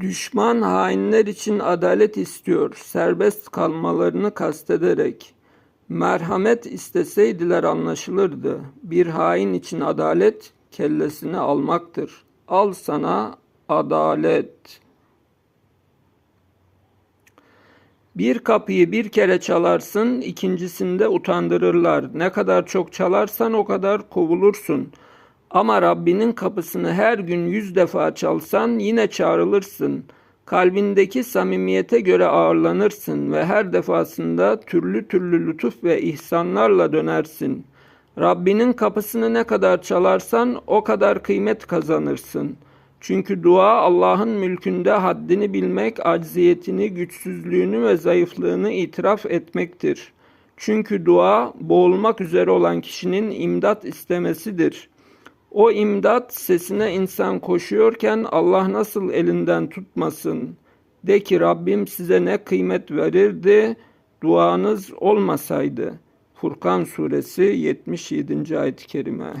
Düşman hainler için adalet istiyor, serbest kalmalarını kastederek. Merhamet isteseydiler anlaşılırdı. Bir hain için adalet kellesini almaktır. Al sana adalet. Bir kapıyı bir kere çalarsın, ikincisinde utandırırlar. Ne kadar çok çalarsan o kadar kovulursun. Ama Rabbinin kapısını her gün yüz defa çalsan yine çağrılırsın. Kalbindeki samimiyete göre ağırlanırsın ve her defasında türlü türlü lütuf ve ihsanlarla dönersin. Rabbinin kapısını ne kadar çalarsan o kadar kıymet kazanırsın. Çünkü dua Allah'ın mülkünde haddini bilmek, acziyetini, güçsüzlüğünü ve zayıflığını itiraf etmektir. Çünkü dua boğulmak üzere olan kişinin imdat istemesidir. O imdat sesine insan koşuyorken Allah nasıl elinden tutmasın? De ki Rabbim size ne kıymet verirdi duanız olmasaydı. Furkan suresi 77. ayet-i kerime.